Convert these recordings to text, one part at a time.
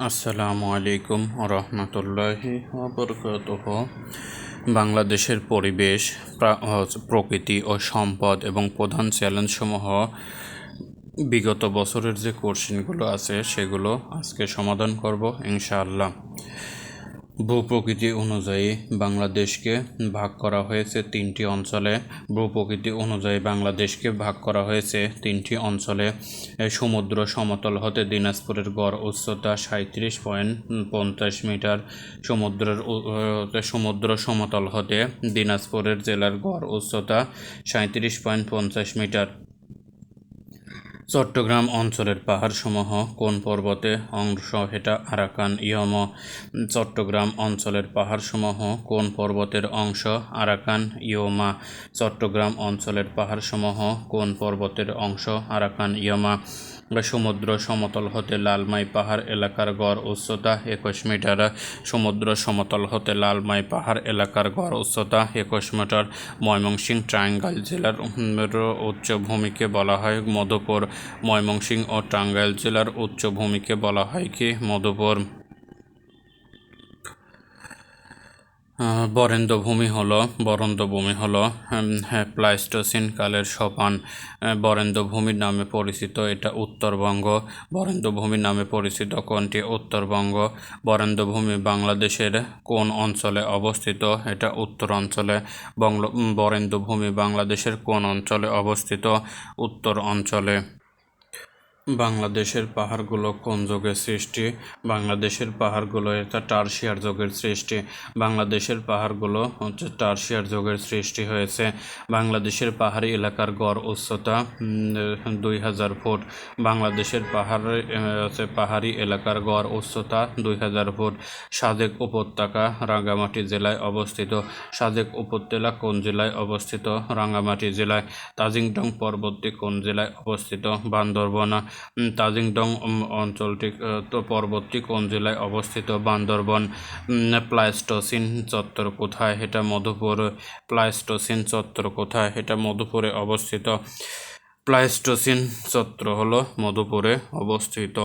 আসসালামু আলাইকুম রহমতুল্লাহি বরকাতহ। বাংলাদেশের পরিবেশ প্রকৃতি ও সম্পদ এবং প্রধান চ্যালেঞ্জসমূহ বিগত বছরের যে কোশ্চেনগুলো আছে সেগুলো আজকে সমাধান করব ইনশাআল্লাহ। ভূপ্রকৃতি অনুযায়ী বাংলাদেশকে ভাগ করা হয়েছে তিনটি অঞ্চলে। ভূপ্রকৃতি অনুযায়ী বাংলাদেশকে ভাগ করা হয়েছে তিনটি অঞ্চলে। সমুদ্র সমতল হতে দিনাজপুরের গড় উচ্চতা সাঁত্রিশ পয়েন্ট পঞ্চাশ মিটার। সমুদ্রের সমুদ্র সমতল হতে দিনাজপুরের জেলার গড় উচ্চতা সাঁত্রিশ পয়েন্ট পঞ্চাশ মিটার। চট্টগ্রাম অঞ্চলের পাহাড়সমূহ কোন পর্বতে অংশ হেটা আরাকান ইয়ম? চট্টগ্রাম অঞ্চলের পাহাড়সমূহ কোন পর্বতের অংশ আরাকান ইয়মা? চট্টগ্রাম অঞ্চলের পাহাড়সমূহ কোন পর্বতের অংশ আরাকান ইয়মা? সমুদ্র সমতল হতে লালমাই পাহাড় এলাকার গড় উচ্চতা একুশ মিটার। সমুদ্র সমতল হতে লালমাই পাহাড় এলাকার গড় উচ্চতা একুশ মিটার। ময়মনসিং ট্রাঙ্গাইল জেলার উচ্চভূমিকে বলা হয় মধুপুর। ময়মনসিং ও টাঙ্গাইল জেলার উচ্চভূমিকে বলা হয় কি মধুপুর। বরেন্দ্রভূমি হলো বরেন্দ্রভূমি হলো হ্যাঁ, প্লাইস্টোসিন কালের সোপান বরেন্দ্রভূমির নামে পরিচিত এটা উত্তরবঙ্গ। বরেন্দ্রভূমির নামে পরিচিত কোনটি? উত্তরবঙ্গ। বরেন্দ্রভূমি বাংলাদেশের কোন অঞ্চলে অবস্থিত? এটা উত্তর অঞ্চলে। বরেন্দ্রভূমি বাংলাদেশের কোন অঞ্চলে অবস্থিত? উত্তর অঞ্চলে। বাংলাদেশের পাহাড়গুলো কোন যুগের সৃষ্টি? বাংলাদেশের পাহাড়গুলো এটা টার্সিয়ার যুগের সৃষ্টি। বাংলাদেশের পাহাড়গুলো হচ্ছে টার্সিয়ার যুগের সৃষ্টি হয়েছে। বাংলাদেশের পাহাড়ি এলাকার গড় উচ্চতা দুই হাজার ফুট। বাংলাদেশের পাহাড় হচ্ছে পাহাড়ি এলাকার গড় উচ্চতা দুই হাজার ফুট। সাজেক উপত্যকা রাঙ্গামাটি জেলায় অবস্থিত। সাজেক উপত্যকা কোন জেলায় অবস্থিত? রাঙ্গামাটি জেলায়। তাজিংডং পর্বতটি কোন জেলায় অবস্থিত? বান্দরবন। তাজিংডং অঞ্চলটি তো পর্বতটি কোন জেলায় অবস্থিত? বান্দরবন প্লাইস্টোসিন চত্বর কোথায়? এটা মধুপুর। প্লাইস্টোসিন চত্বর কোথায়? এটা মধুপুরে অবস্থিত। প্লাইস্টোসিন চত্র হলো মধুপুরে অবস্থিত।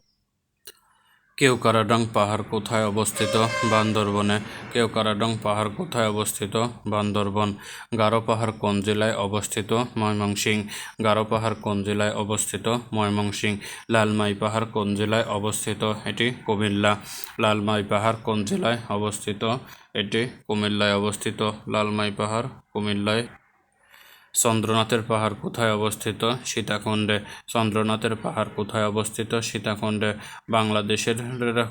কেওকারাডং পাহাড় কোথায় অবস্থিত? বান্দরবনে। কেওকারাডং পাহাড় কোথায় অবস্থিত? বান্দরবন। গারো পাহাড় কোন জেলায় অবস্থিত? ময়মনসিংহ। গারো পাহাড় কোন জেলায় অবস্থিত? ময়মনসিংহ। লালমাই পাহাড় কোন জেলায় অবস্থিত? এটি কুমিল্লা। লালমাই পাহাড় কোন জেলায় অবস্থিত? এটি কুমিল্লায় অবস্থিত। লালমাই পাহাড় কুমিল্লায় চন্দ্রনাথের পাহাড় কোথায় অবস্থিত? সীতাকুণ্ডে। চন্দ্রনাথের পাহাড় কোথায় অবস্থিত? সীতাকুণ্ডে। বাংলাদেশের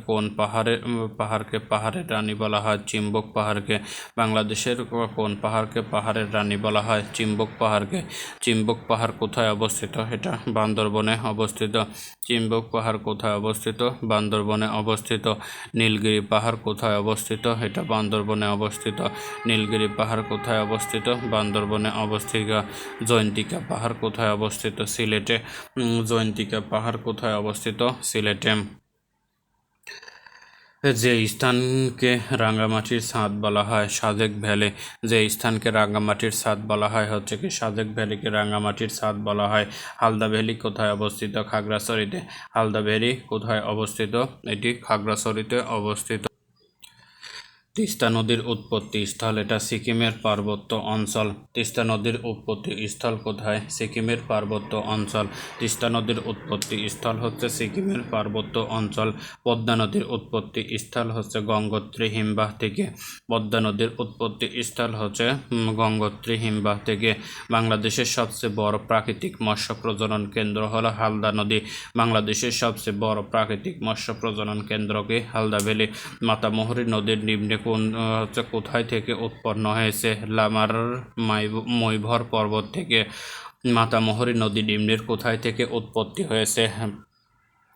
কোন পাহাড়ে, পাহাড়কে পাহাড়ের রানী বলা হয়? চিম্বক পাহাড়কে। বাংলাদেশের কোন পাহাড়কে পাহাড়ের রানী বলা হয়? চিম্বক পাহাড়কে। চিম্বক পাহাড় কোথায় অবস্থিত? এটা বান্দরবনে অবস্থিত। চিম্বক পাহাড় কোথায় অবস্থিত? বান্দরবনে অবস্থিত। নীলগিরি পাহাড় কোথায় অবস্থিত? এটা বান্দরবনে অবস্থিত। নীলগিরি পাহাড় কোথায় অবস্থিত? বান্দরবনে অবস্থিত। জয়ন্তিকা পাহাড় কোথায় অবস্থিত? সিলেটে। জয়ন্তিকা পাহাড় কোথায় অবস্থিত? সিলেটে। যে স্থানকে রাঙ্গামাটির ছাদ বলা হয়, সাজেক ভ্যালি। যে স্থানকে রাঙ্গামাটির ছাদ বলা হয় হচ্ছে কি, সাজেক ভ্যালিকে রাঙ্গামাটির ছাদ বলা হয়। হালদা ভ্যালি কোথায় অবস্থিত? খাগড়াছড়িতে। হালদা ভ্যালি কোথায় অবস্থিত? এটি খাগড়াছড়িতে অবস্থিত। তিস্তা নদীর উৎপত্তি স্থল, এটা সিকিমের পার্বত্য অঞ্চল। তিস্তা নদীর উৎপত্তি স্থল কোথায়? সিকিমের পার্বত্য অঞ্চল। তিস্তা নদীর উৎপত্তি স্থল হচ্ছে সিকিমের পার্বত্য অঞ্চল। পদ্মা নদীর উৎপত্তি স্থল হচ্ছে গঙ্গোত্রী হিমবাহ থেকে। পদ্মা নদীর উৎপত্তি স্থল হচ্ছে গঙ্গোত্রী হিমবাহ থেকে। বাংলাদেশের সবচেয়ে বড় প্রাকৃতিক মৎস্য প্রজনন কেন্দ্র হলো হালদা নদী। বাংলাদেশের সবচেয়ে বড় প্রাকৃতিক মৎস্য প্রজনন কেন্দ্রকে হালদা ভ্যালি। মাতামহরী নদীর নিম্নে কোন হচ্ছে কোথায় থেকে উৎপন্ন হয়েছে লামার মৈভর পর্বত থেকে মাতামহরী নদী নিম্নের কোথায় থেকে উৎপত্তি হয়েছে?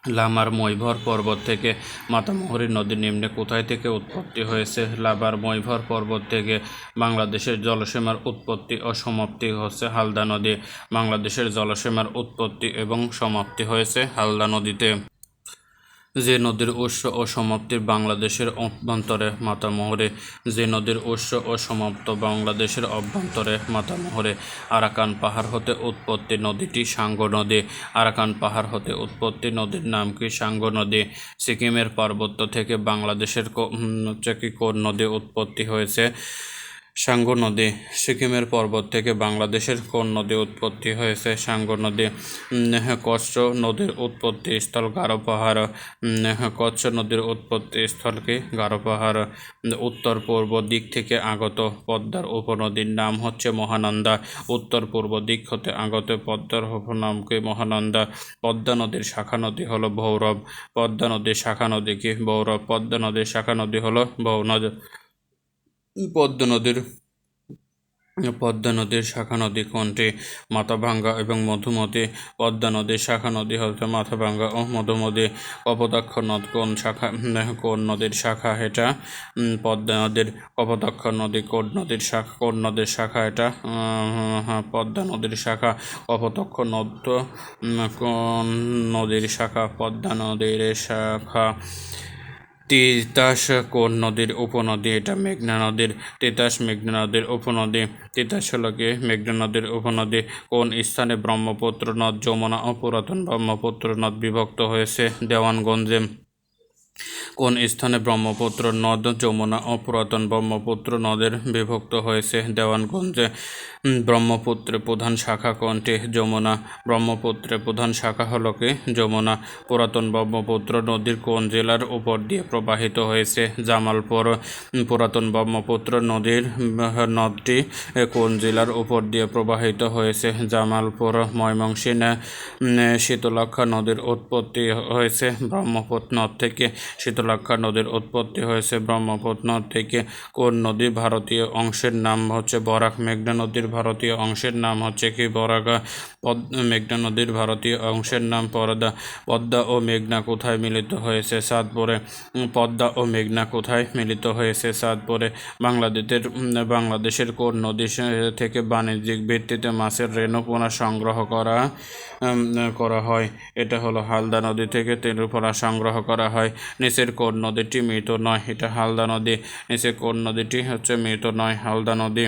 লামার মৈভর পর্বত থেকে মাতামহরী নদী নিম্নে কোথায় থেকে উৎপত্তি হয়েছে? লাবার মৈভর পর্বত থেকে বাংলাদেশের জলসীমার উৎপত্তি ও সমাপ্তি হচ্ছে হালদা নদী। বাংলাদেশের জলসীমার উৎপত্তি এবং সমাপ্তি হয়েছে হালদা নদীতে। যে নদীর উৎস ও সমাপ্তির বাংলাদেশের অভ্যন্তরে মাতামহরে, যে নদীর উৎস ও সমাপ্ত বাংলাদেশের অভ্যন্তরে মাতামহরে, আরাকান পাহাড় হতে উৎপত্তি নদীটি সাঙ্গ নদী, আরাকান পাহাড় হতে উৎপত্তি নদীর নাম কি সাঙ্গো নদী? সিকিমের পার্বত্য থেকে বাংলাদেশের কোন নদী উৎপত্তি হয়েছে? সাঙ্গো নদী। সিকিমের পর্বত থেকে বাংলাদেশের কোন নদী উৎপত্তি হয়েছে? সাঙ্গো নদী কচ্ছ নদীর উৎপত্তি স্থল গারো পাহাড়। কচ্ছ নদীর উৎপত্তি স্থল কি? গারো পাহাড়। উত্তর পূর্ব দিক থেকে আগত পদ্মার উপনদীর নাম হচ্ছে মহানন্দা। উত্তর পূর্ব দিক হতে আগত পদ্মার উপনামকে মহানন্দা। পদ্মা নদীর শাখা নদী হলো ভৌরব। পদ্মা নদীর শাখা নদী কি? ভৌরব। পদ্মা নদীর শাখা নদী হলো ভৌনদ পদ্মা নদীর পদ্মা নদীর শাখা নদী কোনটি? মাথাভাঙ্গা এবং মধুমতি। পদ্মা নদীর শাখা নদী হচ্ছে মাথাভাঙ্গা ও মধুমতি। কপোতাক্ষ নদ কোন শাখা কোন নদীর শাখা এটা? পদ্মা নদীর কপোতাক্ষ নদী কোন নদীর শাখা কোন নদীর শাখা এটা? হ্যাঁ, পদ্মা নদীর শাখা। কপোতাক্ষ নদ কোন নদীর শাখা? পদ্মা নদীর শাখা। তিতাস কোন নদীর উপনদী, এটা মেঘনা নদীর তিতাস, মেঘনা নদীর উপনদী। তিতাস হলকে মেঘনা নদীর উপনদী। কোন স্থানে ব্রহ্মপুত্র নদ যমুনা ও পুরাতন ব্রহ্মপুত্র নদ বিভক্ত হয়েছে? দেওয়ানগঞ্জে। কোন স্থানে ব্রহ্মপুত্র নদ যমুনা ও পুরাতন ব্রহ্মপুত্র নদের বিভক্ত হয়েছে? দেওয়ানগঞ্জে উম, ব্রহ্মপুত্রের প্রধান শাখা কোনটি? যমুনা। ব্রহ্মপুত্রের প্রধান শাখা হল কি? যমুনা। পুরাতন ব্রহ্মপুত্র নদীর কোন জেলার উপর দিয়ে প্রবাহিত হয়েছে? জামালপুর। পুরাতন ব্রহ্মপুত্র নদীর নদটি কোন জেলার উপর দিয়ে প্রবাহিত হয়েছে? জামালপুর ময়মনসিংহ শীতলক্ষা নদীর উৎপত্তি হয়েছে ব্রহ্মপুত্র নদ থেকে। শীতলক্ষা নদীর উৎপত্তি হয়েছে ব্রহ্মপুত্র থেকে কোন নদী ভারতীয় অংশের নাম হচ্ছে বরাক। মেঘনা নদীর ভারতীয় অংশের নাম হচ্ছে কি? বরাকা। মেঘনা নদীর ভারতীয় অংশের নাম পরদা। পদ্মা ও মেঘনা কোথায় মিলিত হয়েছে? সাতপুরে। পদ্মা ও মেঘনা কোথায় মিলিত হয়েছে? সাতপুরে। বাংলাদেশের বাংলাদেশের কোন নদী থেকে বাণিজ্যিক ভিত্তিতে মাছের রেণুপোনা সংগ্রহ করা করা হয়। এটা হলো হালদা নদী থেকে তেলুপোনা সংগ্রহ করা হয়। নিচের কোন নদীটি মৃত নয়, এটা হালদা নদী। নিচের কোন নদীটি হচ্ছে মৃত নয়, হালদা নদী।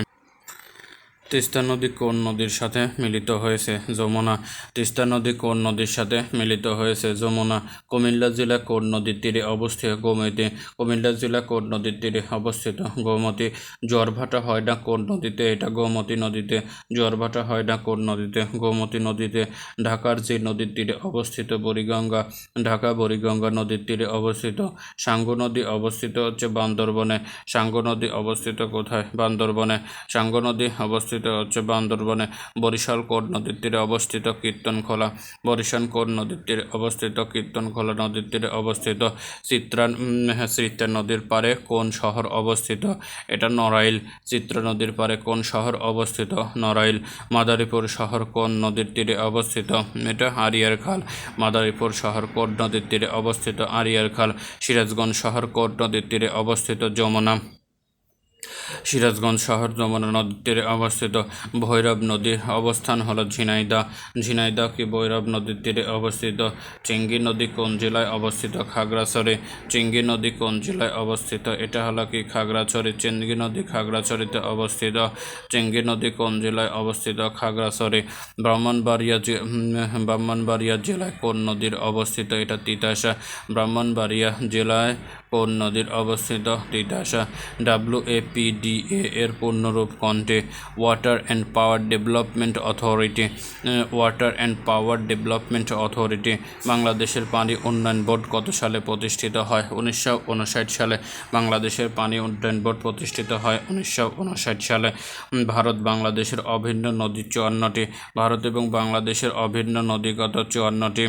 তিস্তা নদী কোন নদীর সাথে মিলিত হয়েছে? যমুনা। তিস্তা নদী কোন নদীর সাথে মিলিত হয়েছে? যমুনা। কুমিল্লা জেলা কোন নদীর তীরে অবস্থিত? গোমতী। কুমিল্লা জেলা কোন নদীর তীরে অবস্থিত? গোমতী। জোয়ারভাটা হয় না কোন নদীতে? এটা গোমতী নদীতে। জোয়ারভাটা হয় না কোন নদীতে? গোমতী নদীতে। ঢাকার যে নদীর তীরে অবস্থিত বুড়িগঙ্গা, ঢাকা বুড়িগঙ্গা নদীর তীরে অবস্থিত। সাঙ্গু নদী অবস্থিত হচ্ছে বান্দরবনে। সাঙ্গু নদী অবস্থিত কোথায়? বান্দরবনে। সাঙ্গু নদী অবস্থিত হচ্ছে বান্দরবনে। বরিশাল কোট নদীর তীরে অবস্থিত কীর্তনখোলা বরিশাল কোট নদীর তীরে অবস্থিত কীর্তনখোলা নদীর তীরে অবস্থিত। চিত্রা হ্যাঁ, চিত্রা নদীর পারে কোন শহর অবস্থিত? এটা নড়াইল। চিত্রা নদীর পারে কোন শহর অবস্থিত? নড়াইল। মাদারীপুর শহর কোন নদীর তীরে অবস্থিত? এটা আরিয়ার খাল। মাদারীপুর শহর কোট নদীর তীরে অবস্থিত আরিয়ার খাল। সিরাজগঞ্জ শহর কোট নদীর তীরে অবস্থিত যমুনা। সিরাজগঞ্জ শহর যমুনা নদীর অবস্থিত ভৈরব নদীর অবস্থান হল ঝিনাইদা ঝিনাইদা কি ভৈরব নদীর তীরে অবস্থিত? চিঙ্গি নদী কোন জেলায় অবস্থিত? খাগড়াছড়ি। চিঙ্গি নদী কোন জেলায় অবস্থিত? এটা হলো কি খাগড়াছড়ি? চিঙ্গি নদী খাগড়াছড়িতে অবস্থিত। চিঙ্গি নদী কোন জেলায় অবস্থিত? খাগড়াছড়ি। ব্রাহ্মণবাড়িয়া ব্রাহ্মণবাড়িয়া জেলায় কোন নদীর অবস্থিত? এটা তিতাসা। ব্রাহ্মণবাড়িয়া জেলায় কোন নদীর অবস্থিত? তিতাসা। ডাব্লিউ এপিডিএ এর পূর্ণরূপ কণ্ঠে water and power development authority water and power development authority বাংলাদেশের পানি উন্নয়ন বোর্ড কত সালে প্রতিষ্ঠিত হয়? উনিশশো উনষাট সালে বাংলাদেশের পানি উন্নয়ন বোর্ড প্রতিষ্ঠিত হয় উনিশশো উনষাট সালে। ভারত বাংলাদেশের অভিন্ন নদী চুয়ান্নটি। ভারত এবং বাংলাদেশের অভিন্ন নদীগত চুয়ান্নটি।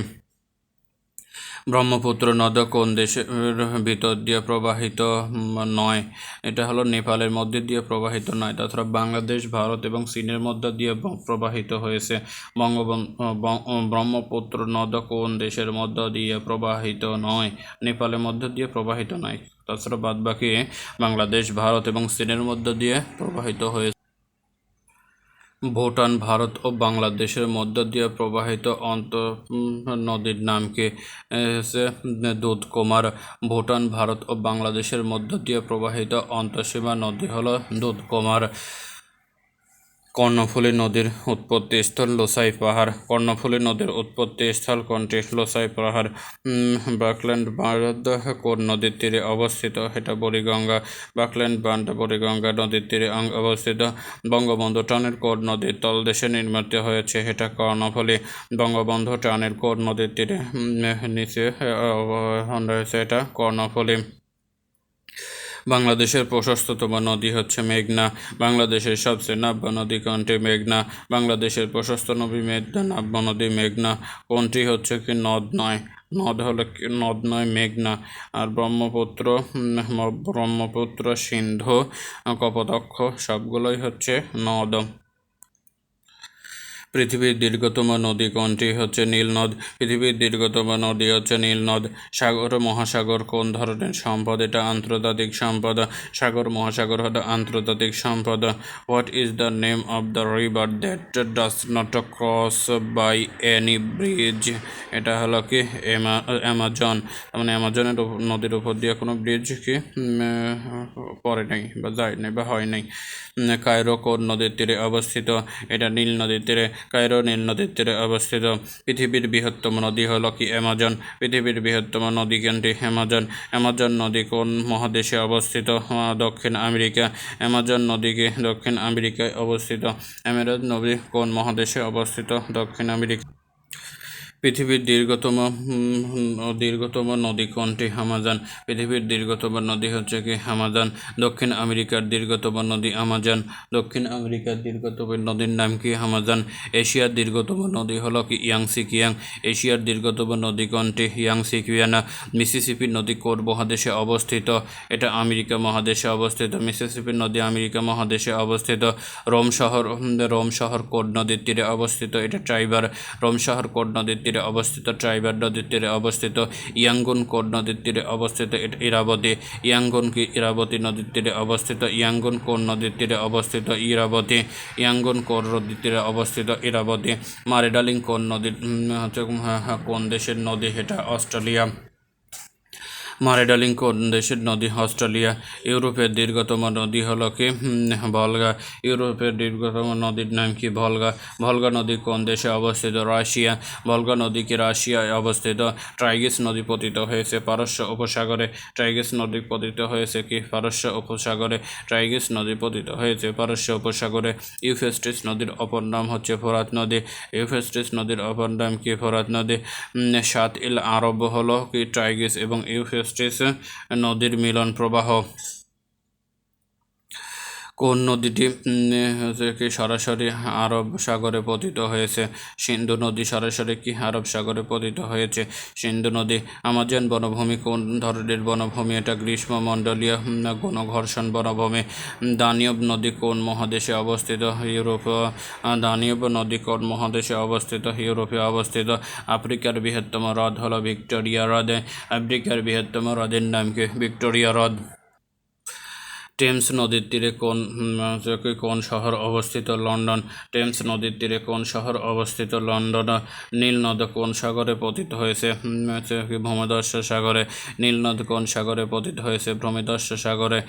ব্রহ্মপুত্র নদ কোন দেশের ভিতর দিয়ে প্রবাহিত নয়? এটা হলো নেপালের মধ্যে দিয়ে প্রবাহিত নয়, তাছাড়া বাংলাদেশ, ভারত এবং চীনের মধ্যে দিয়ে প্রবাহিত হয়েছে। বঙ্গবন্ধু ব্রহ্মপুত্র নদ কোন দেশের মধ্য দিয়ে প্রবাহিত নয়? নেপালের মধ্য দিয়ে প্রবাহিত নয়, তাছাড়া বাদবাকি বাংলাদেশ, ভারত এবং চীনের মধ্য দিয়ে প্রবাহিত হয়েছে। ভুটান ভারত ও বাংলাদেশের মধ্য দিয়ে প্রবাহিত অন্ত নদীর নাম কি এ, হচ্ছে দুধকুমার। ভুটান ভারত ও বাংলাদেশের মধ্য দিয়ে প্রবাহিত অন্তঃসীমা নদী হলো দুধকুমার। কর্ণফুলী নদীর উৎপত্তি স্থল লোসাই পাহাড়। কর্ণফুলী নদীর উৎপত্তি স্থল কোনটি? লোসাই পাহাড় বাকল্যান্ড বাঁধ কোন নদীর তীরে অবস্থিত এটা বুড়িগঙ্গা। বাকল্যান্ড বাঁধ, বুড়িগঙ্গা নদীর তীরে অবস্থিত। বঙ্গবন্ধু টানের কোন নদীর তলদেশে নির্মিত হয়েছে এটা কর্ণফুলী। বঙ্গবন্ধু টানের কোন নদীর তীরে নিচে রয়েছে এটা কর্ণফুলী। বাংলাদেশের প্রশস্ততম নদী হচ্ছে মেঘনা, বাংলাদেশের সবচেয়ে নাব্য নদী কোনটি মেঘনা, বাংলাদেশের প্রশস্ত নদী মেঘনা, নাব্য নদী মেঘনা, কোনটি হচ্ছে কি নদ নয়, নদ হলো নদ নয় মেঘনা, আর ব্রহ্মপুত্র ব্রহ্মপুত্র, সিন্ধু কপদক্ষ সবগুলোই হচ্ছে নদ। পৃথিবীর দীর্ঘতম নদী কোনটি হচ্ছে নীল নদ? পৃথিবীর দীর্ঘতম নদী হচ্ছে নীল নদ। সাগর, মহাসাগর কোন ধরনের সম্পদ? এটা আন্তর্জাতিক সম্পদ। সাগর, মহাসাগর হলো আন্তর্জাতিক সম্পদ। What is the name of the river that does not cross by any bridge এটা হলো কি? অ্যামাজন মানে অ্যামাজনের নদীর উপর দিয়ে কোনো ব্রিজ কি পড়ে নাই বা যায় নাই বা হয় নাই। কায়রো কোন নদীর তীরে অবস্থিত? এটা নীল নদীর তীরে। কায়রো নীল নদীর তীরে অবস্থিত। পৃথিবীর বৃহত্তম নদী হল কি অ্যামাজন? পৃথিবীর বৃহত্তম নদী কেন্দ্রে অ্যামাজন। অ্যামাজন নদী কোন মহাদেশে অবস্থিত? দক্ষিণ আমেরিকা। অ্যামাজন নদীকে দক্ষিণ আমেরিকায় অবস্থিত। অ্যামাজন নদী কোন মহাদেশে অবস্থিত? দক্ষিণ আমেরিকা। পৃথিবীর দীর্ঘতম দীর্ঘতম নদী কোনটি? আমাজন। পৃথিবীর দীর্ঘতম নদী হচ্ছে কি আমাজন। দক্ষিণ আমেরিকার দীর্ঘতম নদী আমাজান। দক্ষিণ আমেরিকার দীর্ঘতম নদীর নাম কি আমাজন? এশিয়ার দীর্ঘতম নদী হলো কি ইয়াংসি কিয়াং। এশিয়ার দীর্ঘতম নদী কোনটি? Yangtze Kiang. মিসিসিপি নদী কোন মহাদেশে অবস্থিত? এটা আমেরিকা মহাদেশে অবস্থিত। মিসিসিপি নদী আমেরিকা মহাদেশে অবস্থিত। রোম শহর রোম শহর কোন নদীর তীরে অবস্থিত? এটা ট্রাইবার। রোম শহর কোন নদীর তীরে অবস্থিত ট্রাইবার নদীর তীরে অবস্থিত ইয়াঙ্গুন কোড নদীর তীরে অবস্থিত ইরাবতী ইয়াঙ্গুন কি ইরাবতী নদীর তীরে অবস্থিত ইয়াঙ্গুন কোড নদীর তীরে অবস্থিত ইরাবতী ইয়াঙ্গুন কোড নদীর তীরে অবস্থিত ইরাবতী মারিডালিং কোন নদীর হচ্ছে হ্যাঁ, হ্যাঁ, কোন দেশের নদী এটা অস্ট্রেলিয়া। মারেডালিং কোন দেশের নদী অস্ট্রেলিয়া, ইউরোপের দীর্ঘতম নদী হলো কি? ভলগা। ইউরোপের দীর্ঘতম নদীর নাম কি ভলগা? ভলগা নদী কোন দেশে অবস্থিত? রাশিয়া। ভলগা নদী কি রাশিয়ায় অবস্থিত? ট্রাইগিস নদী পতিত হয়েছে পারস্য উপসাগরে। ট্রাইগিস নদী পতিত হয়েছে কি পারস্য উপসাগরে? ট্রাইগিস নদী পতিত হয়েছে পারস্য উপসাগরে। ইউফেস্টিস নদীর অপর নাম হচ্ছে ফোরাত নদী। ইউফেস্টিস নদীর অপর নাম কি ফোরাত নদী? সাত ইল আরব হলো কি ট্রাইগিস এবং ইউফেস্টিস নদীর মিলন প্রবাহ। কোন নদীটি উম, হচ্ছে কি সরাসরি আরব সাগরে পতিত হয়েছে? সিন্ধু নদী সরাসরি কি আরব সাগরে পতিত হয়েছে? সিন্ধু নদী আমাজন বনভূমি কোন ধরনের বনভূমি? এটা গ্রীষ্মমণ্ডলীয় উম, গণঘর্ষণ বনভূমি। দানিয়ব নদী কোন মহাদেশে অবস্থিত? ইউরোপ দানিয়ব নদী কোন মহাদেশে অবস্থিত? ইউরোপে অবস্থিত। আফ্রিকার বৃহত্তম হ্রদ হলো ভিক্টোরিয়া হ্রদ। আফ্রিকার বৃহত্তম হ্রদের নাম কি? ভিক্টোরিয়া হ্রদ। টেমস নদীর তীরে কোন কোন শহর অবস্থিত? লন্ডন। টেমস নদীর তীরে কোন শহর অবস্থিত? লন্ডন। নীল নদ কোন সাগরে পতিত হয়েছে? ভূমধ্যস্য সাগরে নীল নদ কোন সাগরে পতিত হয়েছে? ভূমিদস্য সাগরে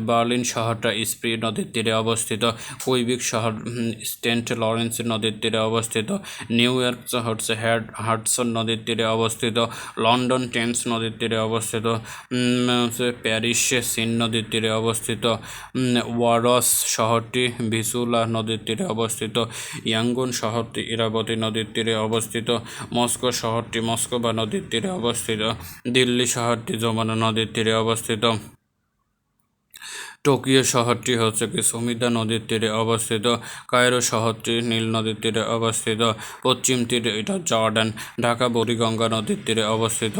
বার্লিন শহরটা স্প্রি নদীর তীরে অবস্থিত। কুইবিক শহর স্টেন্ট লরেন্স নদীর তীরে অবস্থিত। নিউ ইয়র্ক হচ্ছে হ্যাড হাডসন নদীর তীরে অবস্থিত। লন্ডন টেমস নদীর তীরে অবস্থিত। উম, প্যারিস সিন নদীর তীরে অবস্থিত ওয়ারস শহরটি, ভিসুলা নদীর তীরে অবস্থিত, ইয়াঙ্গুন শহরটি, ইরাবতী নদীর তীরে অবস্থিত, মস্কো শহরটি মস্কোবা নদীর তীরে অবস্থিত, দিল্লি শহরটি যমুনা নদীর তীরে অবস্থিত। টোকিও শহরটি হচ্ছে কি সুমিদা নদীর তীরে অবস্থিত, কায়রো শহরটি নীল নদীর তীরে অবস্থিত, পশ্চিম তীরে এটা জর্ডান, ঢাকা বুড়িগঙ্গা নদীর তীরে অবস্থিত।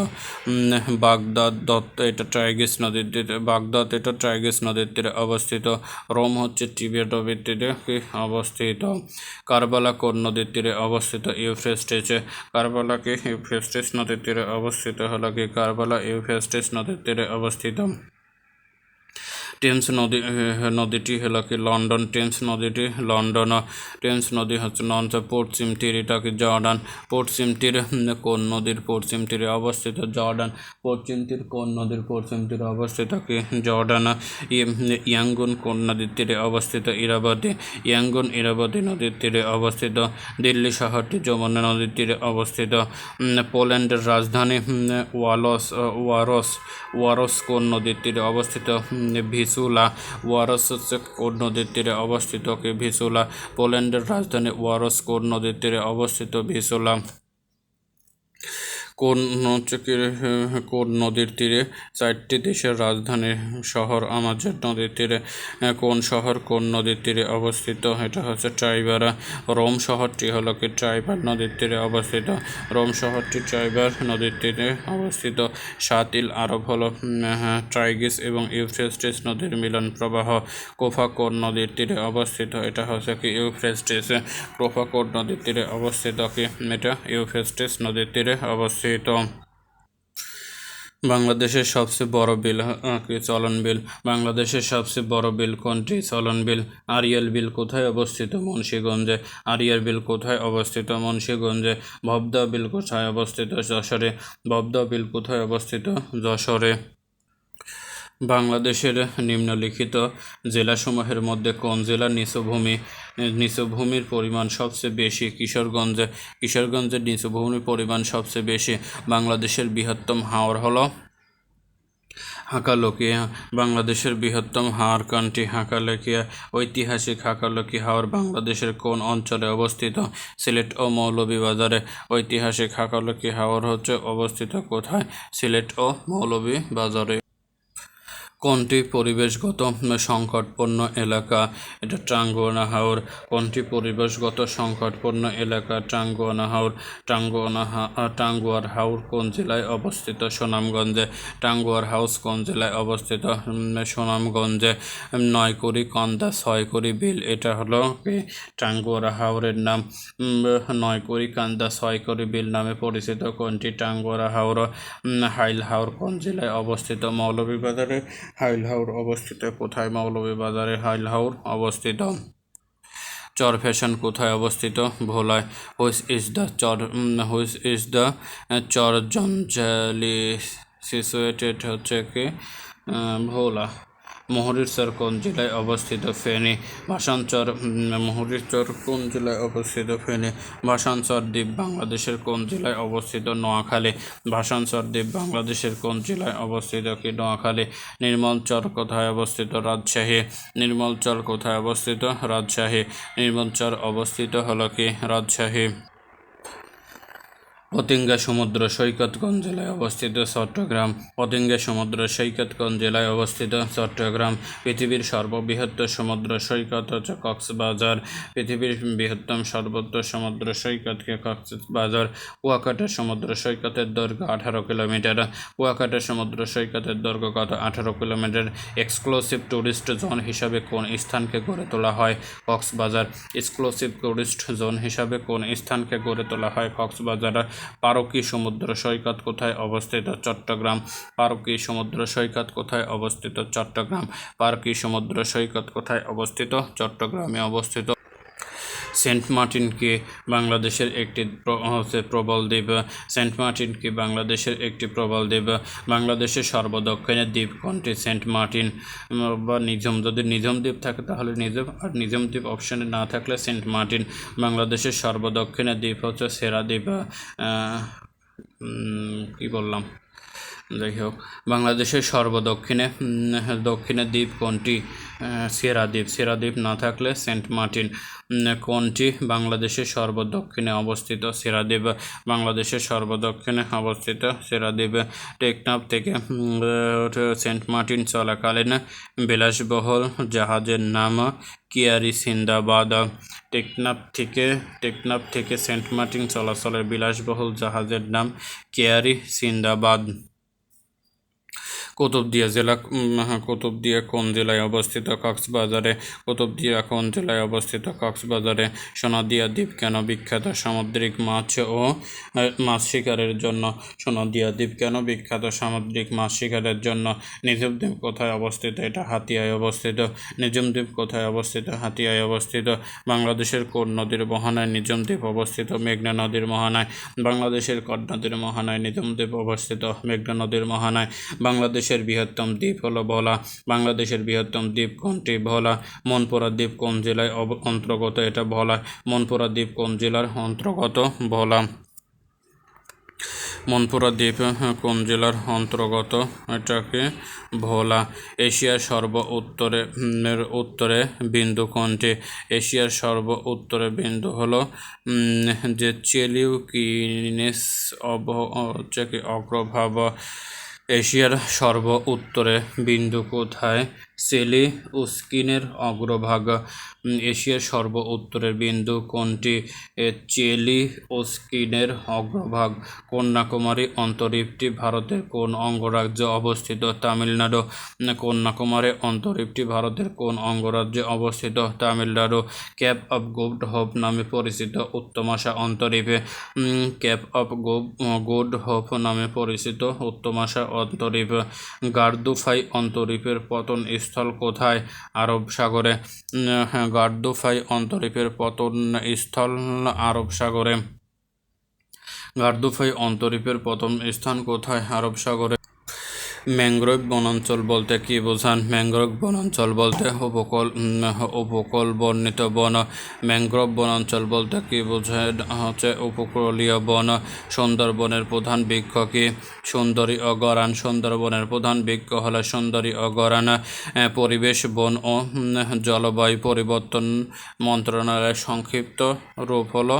বাগদাদ দত্ত এটা ট্রাইগিস নদীর তীরে, বাগদাদ এটা ট্রাইগিস নদীর তীরে অবস্থিত, রোম হচ্ছে টিবেট তীরে অবস্থিত। কারবালা কোন নদীর তীরে অবস্থিত, ইউফ্রেস্টিসে কারবালাকে ইউফ্রেস্টিস নদীর তীরে অবস্থিত হলো কি, কারবালা ইউফ্রেস্টিস নদীর তীরে অবস্থিত। টেমস নদী নদীটি হলো কি লন্ডন টেমস নদীটি। লন্ডন টেমস নদী হচ্ছে নঞ্চ পশ্চিম তীরটা কি জর্ডান পশ্চিম তীর কোন নদীর পশ্চিম তীরে অবস্থিত? জর্ডান পশ্চিম তীর কোন নদীর পশ্চিম তীরে অবস্থিত কি? জর্ডান ইয়াঙ্গুন কোন নদীর তীরে অবস্থিত? ইরাবতী ইয়াঙ্গুন ইরাবতী নদীর তীরে অবস্থিত। দিল্লি শহরটি যমুনা নদীর তীরে অবস্থিত। পোল্যান্ডের রাজধানী ওয়ালস ওয়ারস ওয়ারস কোন নদীর তীরে অবস্থিত? উম, ভিসুলা ওয়ারসক নদীর তীরে অবস্থিত ভিসুলা পোল্যান্ডের রাজধানী ওয়ারসকোড নদীর তীরে অবস্থিত ভিসুলা? কোন কি কোন নদীর তীরে? চারটি দেশের রাজধানী শহর আমাজন নদীর তীরে। কোন শহর কোন নদীর তীরে অবস্থিত? এটা হচ্ছে ট্রাইবারা। রোম শহরটি হলো কি? ট্রাইবার নদীর তীরে অবস্থিত। রোম শহরটি ট্রাইবার নদীর তীরে অবস্থিত। সাতিল আরব হলো হ্যাঁ, ট্রাইগিস এবং ইউফ্রেস্টিস নদীর মিলন প্রবাহ। কোফা কোন নদীর তীরে অবস্থিত? এটা হচ্ছে কি? ইউফ্রেস্টিস। কোফা কোন নদীর তীরে অবস্থিত কি? এটা ইউফ্রেস্টিস নদীর তীরে অবস্থিত। বাংলাদেশের সবচেয়ে বড় বিল চলন বিল? বাংলাদেশের সবচেয়ে বড় বিল কোনটি? চলন বিল, আরিয়াল বিল কোথায় অবস্থিত? মুন্সীগঞ্জে। আরিয়াল বিল কোথায় অবস্থিত? মুন্সীগঞ্জে। ভবদা বিল কোথায় অবস্থিত? যশোরে। ভবদা বিল কোথায় অবস্থিত? যশোরে। বাংলাদেশের নিম্নলিখিত জেলাসমূহের মধ্যে কোন জেলার নিচুভূমি, নিচুভূমির পরিমাণ সবচেয়ে বেশি? কিশোরগঞ্জে। কিশোরগঞ্জের নিচুভূমির পরিমাণ সবচেয়ে বেশি। বাংলাদেশের বৃহত্তম হাওর হলো হাকালুকিয়া বাংলাদেশের বৃহত্তম হাওর কান্ট্রি হাকালুকিয়া ঐতিহাসিক হাকালুকি হাওর বাংলাদেশের কোন অঞ্চলে অবস্থিত? সিলেট ও মৌলভীবাজারে। ঐতিহাসিক হাকালুকি হাওর হচ্ছে অবস্থিত কোথায়? সিলেট ও মৌলভীবাজারে। কোনটি পরিবেশগত সংকটপূর্ণ এলাকা? এটা টাঙ্গুয়ানা হাওর কোনটি পরিবেশগত সংকটপূর্ণ এলাকা? টাঙ্গুয়ানা হাওর টাঙ্গুয়ানা টাঙ্গুয়ার হাওর কোন জেলায় অবস্থিত? সুনামগঞ্জে। টাঙ্গুয়ার হাউস কোন জেলায় অবস্থিত? সুনামগঞ্জে। নয়কুড়ি, কন্দা, ছয়কুড়ি, বিল, এটা হলো কি? টাঙ্গুয়ারা হাওরের নাম নয়কুড়ি, কান্দা, ছয়কুড়ি, বিল নামে পরিচিত কোনটি? টাঙ্গুয়ারা হাওর হাইল হাওর কোন জেলায় অবস্থিত? মৌলভীবাজারে। হাইল হাউর অবস্থিত কোথায়? মৌলভীবাজারে হাইল হাউর অবস্থিত। চর ফ্যাশন কোথায় অবস্থিত? ভোলায়। হুইস ইজ দ্য চর হুইস ইজ দ্য চর জঞ্জালি সিচুয়েটেড হচ্ছে কি? ভোলা। মোহরিরচর কোন জেলায় অবস্থিত? ফেনী ভাষাঞ্চর মোহরিরচর কোন জেলায় অবস্থিত? ফেনী ভাষাঞ্চর দ্বীপ বাংলাদেশের কোন জেলায় অবস্থিত? নোয়াখালী ভাষাঞ্চর দ্বীপ বাংলাদেশের কোন জেলায় অবস্থিত? কি নোয়াখালী? নির্মলচর কোথায় অবস্থিত? রাজশাহী নির্মলচর কোথায় অবস্থিত? রাজশাহী নির্মলচর অবস্থিত হলো কি? রাজশাহী পতেঙ্গা সমুদ্র সৈকত কোন জেলায় অবস্থিত চট্টগ্রাম। পতেঙ্গা সমুদ্র সৈকতগঞ্জ জেলায় অবস্থিত চট্টগ্রাম। পৃথিবীর সর্ববৃহৎ সমুদ্র সৈকত হচ্ছে কক্সবাজার। পৃথিবীর বৃহত্তম সর্বোচ্চ সমুদ্র সৈকতকে কক্সবাজার? কুয়াকাটা সমুদ্র সৈকতের দৈর্ঘ্য আঠারো কিলোমিটার। কুয়াকাটা সমুদ্র সৈকতের দৈর্ঘ্য কত? আঠারো কিলোমিটার। এক্সক্লুসিভ ট্যুরিস্ট জোন হিসাবে কোন স্থানকে গড়ে তোলা হয়? কক্সবাজার। এক্সক্লুসিভ ট্যুরিস্ট জোন হিসাবে কোন স্থানকে গড়ে তোলা হয়? কক্সবাজার। পারকি সমুদ্র সৈকত কোথায় অবস্থিত? চট্টগ্রাম। পারকী সমুদ্র সৈকত কোথায় অবস্থিত? চট্টগ্রাম। পারকী সমুদ্র সৈকত কোথায় অবস্থিত? চট্টগ্রামে অবস্থিত। সেন্ট মার্টিন কি বাংলাদেশের একটি হচ্ছে প্রবল দ্বীপ, সেন্ট মার্টিন কি বাংলাদেশের একটি প্রবল দ্বীপ, বাংলাদেশের সর্বদক্ষিণের দ্বীপ কোনটি? সেন্ট মার্টিন বা নিঝুম। যদি নিঝুম দ্বীপ থাকে তাহলে নিঝুম, আর নিঝুম দ্বীপ অপশানে না থাকলে সেন্ট মার্টিন বাংলাদেশের সর্বদক্ষিণের দ্বীপ হচ্ছে সেরা দ্বীপ। কি বললাম? যাই হোক, বাংলাদেশের সর্বদক্ষিণে দক্ষিণে দ্বীপ কোনটি? সেরা দ্বীপ। সেরা দ্বীপ না থাকলে সেন্ট মার্টিন কোনটি? বাংলাদেশের সর্বদক্ষিণে অবস্থিত সেরা দ্বীপ। বাংলাদেশের সর্বদক্ষিণে অবস্থিত সেরা দ্বীপ টেকনাফ থেকে সেন্ট মার্টিন চলাকালীন বিলাসবহুল জাহাজের নাম কিয়ারি সিন্দাবাদ। টেকনাফ থেকে টেকনাফ থেকে সেন্ট মার্টিন চলাচলের বিলাসবহুল জাহাজের নাম কেয়ারি সিন্দাবাদ। কুতুবদিয়া জেলা হ্যাঁ, কুতুবদিয়া কোন জেলায় অবস্থিত? কক্সবাজারে কুতুবদিয়া কোন জেলায় অবস্থিত? কক্সবাজারে সোনাদিয়া দ্বীপ কেন বিখ্যাত? সামুদ্রিক মাছ ও মাছ শিকারের জন্য সোনাদিয়া দ্বীপ কেন বিখ্যাত? সামুদ্রিক মাছ শিকারের জন্য নিজম দ্বীপ কোথায় অবস্থিত? এটা হাতিয়ায় অবস্থিত। নিজম দ্বীপ কোথায় অবস্থিত? হাতিয়ায় অবস্থিত। বাংলাদেশের কোন নদীর মহানায় নিজম দ্বীপ অবস্থিত? মেঘনা নদীর মহানায়। বাংলাদেশের কড নদীর মোহনায় নিজম দ্বীপ অবস্থিত। মেঘনা নদীর মোহনায়। বাংলাদেশের বৃহত্তম দ্বীপ হলো ভোলা। বাংলাদেশের বৃহত্তম দ্বীপ কোনটি? ভোলা। মনপুরা দ্বীপ কোন জেলায় অন্তর্গত? এটা ভোলা। মনপুরা দ্বীপ কোন জেলার অন্তর্গত? ভোলা। মনপুরা দ্বীপ হ্যাঁ, কোন জেলার অন্তর্গত? এটাকে ভোলা। এশিয়ার সর্ব উত্তরে উত্তরে বিন্দু কোনটি? এশিয়ার সর্ব উত্তরে বিন্দু হলো যে চেলিউকিনেস অব অগ্রভাব এশিয়ার সর্ব উত্তরে বিন্দু কোথায়? সেলি উস্কিনের অগ্রভাগ এশিয়ার সর্ব উত্তরের বিন্দু কোনটি? চেলি উস্কিনের অগ্রভাগ, কন্যাকুমারী অন্তরীপটি ভারতের কোন অঙ্গরাজ্যে অবস্থিত? তামিলনাড়ু কন্যাকুমারী অন্তরীপটি ভারতের কোন অঙ্গরাজ্যে অবস্থিত? Tamil Nadu, cape of good hope নামে পরিচিত উত্তমাশা অন্তরীপে ক্যাপ অফ গুড হোপ নামে পরিচিত উত্তমাশা অন্তরীপ, গার্দুফাই অন্তরীপের পতন স্থল কোথায়? আরব সাগরে। হ্যাঁ, গার্দুফাই অন্তরীপের পতন স্থল আরব সাগরে। গার্দুফাই অন্তরীপের প্রথম স্থান কোথায়? আরব সাগরে। ম্যাংগ্রোভ বনাঞ্চল বলতে কি বোঝান? ম্যাংগ্রোভ বনাঞ্চল বলতে উপকূল উপকূল বর্ণিত বন। ম্যাংগ্রোভ বনাঞ্চল বলতে কি বোঝায়? হচ্ছে উপকূলীয় বন। সুন্দরবনের প্রধান বৃক্ষ কি? সুন্দরী ও গরান সুন্দরবনের প্রধান বৃক্ষ হলো সুন্দরী ও গরান পরিবেশ, বন ও জলবায়ু পরিবর্তন মন্ত্রণালয়ের সংক্ষিপ্ত রূপ হল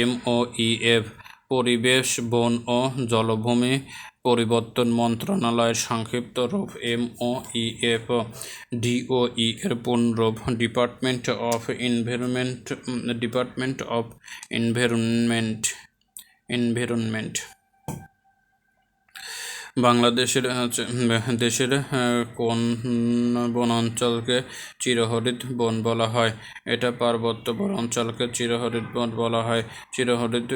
এম, ও, ই, এফ। পরিবেশ, বন ও জলভূমি পরিবর্তন মন্ত্রণালয়ের সংক্ষিপ্ত রূপ M O E F DOE এর পূর্ণরূপ department of environment, department of environment environment. বাংলাদেশের দেশের কোন বনাঞ্চলকে চিরহরিত বন বলা হয়? এটা পার্বত্য বনাঞ্চলকে চিরহরিত বন বলা হয়। চিরহরিত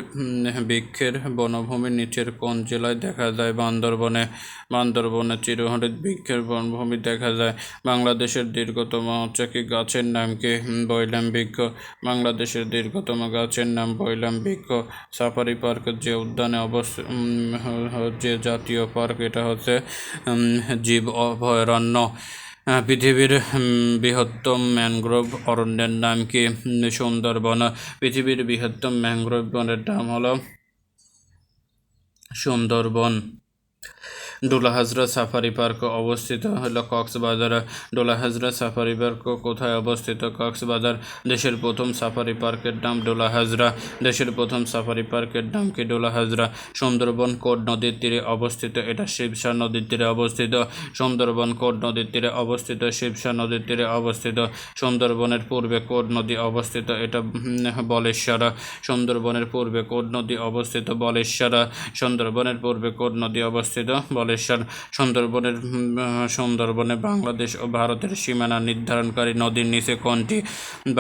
বৃক্ষের বনভূমির নিচের কোন জেলায় দেখা যায়? বান্দরবনে। বান্দরবনে চিরহরিত বৃক্ষের বনভূমি দেখা যায়। বাংলাদেশের দীর্ঘতম, হচ্ছে কি, গাছের নাম কি? বৈলাম বৃক্ষ। বাংলাদেশের দীর্ঘতম গাছের নাম বৈলাম বৃক্ষ। সাফারি পার্কের যে উদ্যানে অবস্থিত যে জাতীয় পার্ক এটা হচ্ছে জীব অভয়ারণ্য পৃথিবীর বৃহত্তম ম্যানগ্রোভ অরণ্যের নাম কি? সুন্দরবন। পৃথিবীর বৃহত্তম ম্যানগ্রোভ বনের নাম হলো সুন্দরবন। ডোলাহাজরা সাফারি পার্ক অবস্থিত হলো কক্সবাজার। ডোলা ডোলাহাজরা সাফারি পার্ক কোথায় অবস্থিত? কক্সবাজার দেশের প্রথম সাফারি পার্কের নাম ডোলাহাজরা দেশের প্রথম সাফারি পার্কের নাম কি ডোলাহাজরা সুন্দরবন কোট নদীর তীরে অবস্থিত, এটা শিবসা নদীর তীরে অবস্থিত। সুন্দরবন কোট নদীর তীরে অবস্থিত, শিবসা নদীর তীরে অবস্থিত। সুন্দরবনের পূর্বে কোট নদী অবস্থিত, এটা বলেশ্বরা। সুন্দরবনের পূর্বে কোট নদী অবস্থিত, বলেশ্বরা। সুন্দরবনের পূর্বে কোট নদী অবস্থিত বলেশ্বর সুন্দরবনের সুন্দরবনে বাংলাদেশ ও ভারতের সীমানা নির্ধারণকারী নদীর নিচে কোনটি?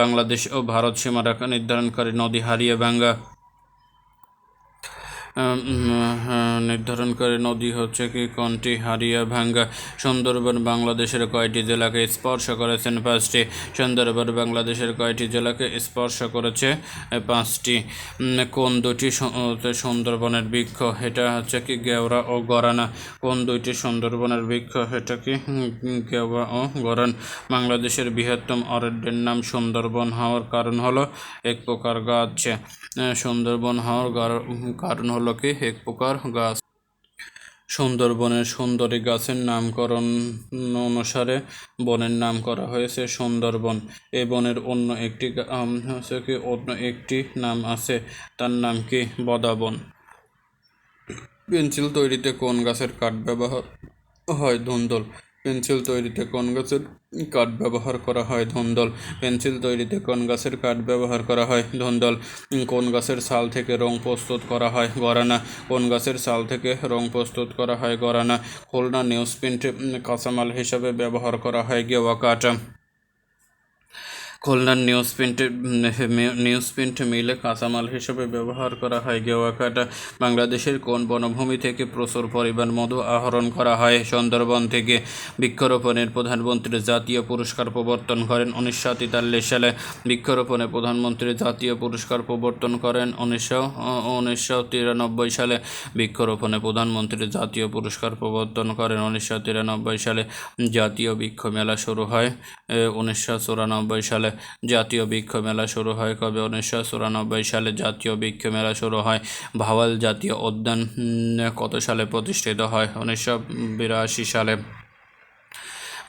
বাংলাদেশ ও ভারত সীমারেখা নির্ধারণকারী নদী হারিয়ে ভাঙ্গা। উম, হ্যাঁ, নির্ধারণকারী নদী হচ্ছে কি কোনটি? হারিয়া ভাঙ্গা। সুন্দরবন বাংলাদেশের কয়টি জেলাকে স্পর্শ করেছেন পাঁচটি? সুন্দরবন বাংলাদেশের কয়টি জেলাকে স্পর্শ করেছে পাঁচটি? কোন দুটি সুন্দরবনের বৃক্ষ? এটা হচ্ছে কি গেওড়া ও গরানা। কোন দুইটি সুন্দরবনের বৃক্ষ? এটা কি গেওড়া ও গরান। বাংলাদেশের বৃহত্তম অরণ্যের নাম সুন্দরবন হওয়ার কারণ হলো এক প্রকার গাছ। সুন্দরবন হওয়ার কারণ হলো কি এক প্রকার গাছ। সুন্দরবনের সুন্দরী গাছের নামকরণ অনুসারে বনের নাম করা হয়েছে সুন্দরবন। এই বনের অন্য একটি হচ্ছে কি, অন্য একটি নাম আছে, তার নাম কি, বদাবন। পেন্সিল তৈরিতে কোন গাছের কাঠ ব্যবহার হয় ধুন্দল? পেন্সিল তৈরিতে কোন গাছের কাঠ ব্যবহার করা হয়? ধন্দল। পেন্সিল তৈরিতে কোন গাছের কাঠ ব্যবহার করা হয়? ধন্দল। কোন গাছের ছাল থেকে রং প্রস্তুত করা হয়? গরানা। কোন গাছের ছাল থেকে রং প্রস্তুত করা হয়? গরানা। খুলনা নিউজ প্রিন্ট কাঁচামাল হিসাবে ব্যবহার করা হয় গেওয়া কাঠ। খুলনার নিউজ প্রিন্ট নিউজ প্রিন্ট মিলে কাঁচামাল হিসেবে ব্যবহার করা হয়। গেওয়া কাঠ বাংলাদেশের কোন বনভূমি থেকে প্রচুর পরিমাণ মধু আহরণ করা হয়? সুন্দরবন থেকে বৃক্ষরোপণের প্রধানমন্ত্রী জাতীয় পুরস্কার প্রবর্তন করেন উনিশশো তেতাল্লিশ সালে। বৃক্ষরোপণে প্রধানমন্ত্রী জাতীয় পুরস্কার প্রবর্তন করেন উনিশশো উনিশশো তিরানব্বই সালে। বৃক্ষরোপণে প্রধানমন্ত্রী জাতীয় পুরস্কার প্রবর্তন করেন উনিশশো তিরানব্বই সালে। জাতীয় বৃক্ষ মেলা শুরু হয় উনিশশো চুরানব্বই সালে। জাতীয় বৃক্ষ মেলা শুরু হয় কবে? উনিশশো চুরানব্বই সালে জাতীয় বৃক্ষ মেলা শুরু হয়। ভাওয়াল জাতীয় উদ্যান কত সালে প্রতিষ্ঠিত হয়? উনিশশো বিরাশি সালে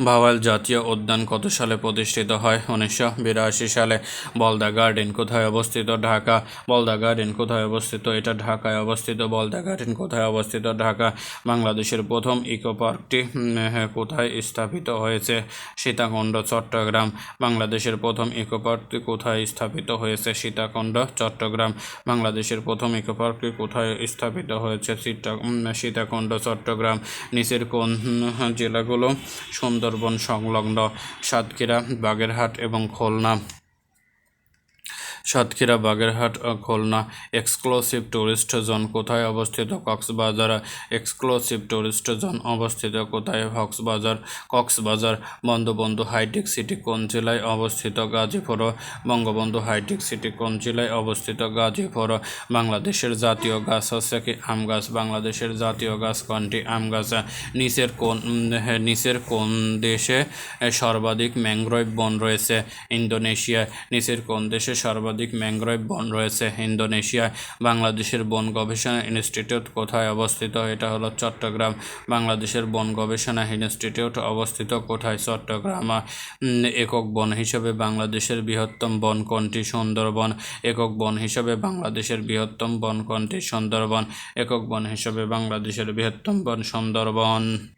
ভাওয়াল জাতীয় উদ্যান কত সালে প্রতিষ্ঠিত হয়? উনিশশো বিরাশি সালে বলদা গার্ডেন কোথায় অবস্থিত? ঢাকা। বলদা গার্ডেন কোথায় অবস্থিত? এটা ঢাকায় অবস্থিত। বলদা গার্ডেন কোথায় অবস্থিত? ঢাকা। বাংলাদেশের প্রথম ইকো পার্কটি হ্যাঁ, কোথায় স্থাপিত হয়েছে? সীতাকুণ্ড চট্টগ্রাম। বাংলাদেশের প্রথম ইকো পার্কটি কোথায় স্থাপিত হয়েছে? সীতাকুণ্ড চট্টগ্রাম। বাংলাদেশের প্রথম ইকো পার্কটি কোথায় স্থাপিত হয়েছে? সীতা সীতাকুণ্ড চট্টগ্রাম। নিচের কোন জেলাগুলো? জেলাগুলো সুন্দরবন সংলগ্ন সাতক্ষীরা বাগেরহাট এবং Khulna. Satkhira, Bagerhat Khulna. Exclusive tourist zone কোথায় অবস্থিত? কক্সবাজার। এক্সক্লুসিভ টুরিস্ট জোন অবস্থিত কোথায়? Cox's Bazar. Cox's Bazar, Bangabandhu high tech city কোন জেলায় অবস্থিত? গাজীপুর। বঙ্গবন্ধু হাইটেক সিটি কোন জেলায় অবস্থিত? গাজীপুর। বাংলাদেশের জাতীয় গাছ হচ্ছে কি? আম গাছ। বাংলাদেশের জাতীয় গাছ কোনটি? আম গাছ। নিচের কোন নিচের কোন দেশে সর্বাধিক ম্যাংগ্রোভ বন রয়েছে? ইন্দোনেশিয়া। নিচের কোন দেশে সর্বাধিক ম্যাংগ্রোভ বন রয়েছে ইন্দোনেশিয়ায়। বাংলাদেশের বন গবেষণা ইনস্টিটিউট কোথায় অবস্থিত? এটা হলো চট্টগ্রাম। বাংলাদেশের বন গবেষণা ইনস্টিটিউট অবস্থিত কোথায়? চট্টগ্রাম। একক বন হিসেবে বাংলাদেশের বৃহত্তম বন কোনটি? সুন্দরবন। একক বন হিসেবে বাংলাদেশের বৃহত্তম বন কোনটি? সুন্দরবন। একক বন হিসেবে বাংলাদেশের বৃহত্তম বন সুন্দরবন।